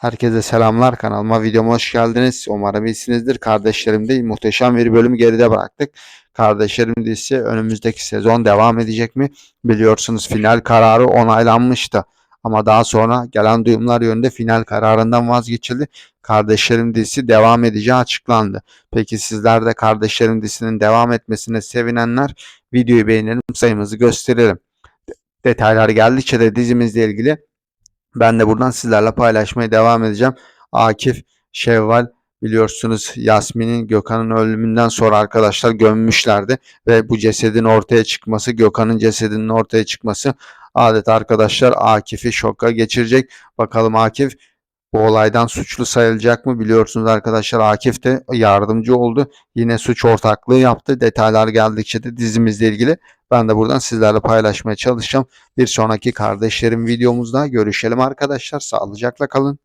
Herkese selamlar kanalıma videoma hoş geldiniz. Umarım iyisinizdir. Kardeşlerim de muhteşem bir bölüm geride bıraktık. Kardeşlerim dizisi önümüzdeki sezon devam edecek mi? Biliyorsunuz final kararı onaylanmıştı. Ama daha sonra gelen duyumlar yönünde final kararından vazgeçildi. Kardeşlerim dizisi devam edeceği açıklandı. Peki sizler de Kardeşlerim dizisinin devam etmesine sevinenler videoyu beğenelim sayımızı gösterelim. Detaylar geldikçe de dizimizle ilgili ben de buradan sizlerle paylaşmaya devam edeceğim. Akif, Şevval biliyorsunuz Yasmin'in Gökhan'ın ölümünden sonra arkadaşlar gömmüşlerdi ve bu cesedin ortaya çıkması, Gökhan'ın cesedinin ortaya çıkması adeta arkadaşlar Akif'i şoka geçirecek. Bakalım Akif bu olaydan suçlu sayılacak mı? Biliyorsunuz arkadaşlar Akif de yardımcı oldu. Yine suç ortaklığı yaptı. Detaylar geldikçe de dizimizle ilgili ben de buradan sizlerle paylaşmaya çalışacağım. Bir sonraki kardeşlerim videomuzda görüşelim arkadaşlar. Sağlıcakla kalın.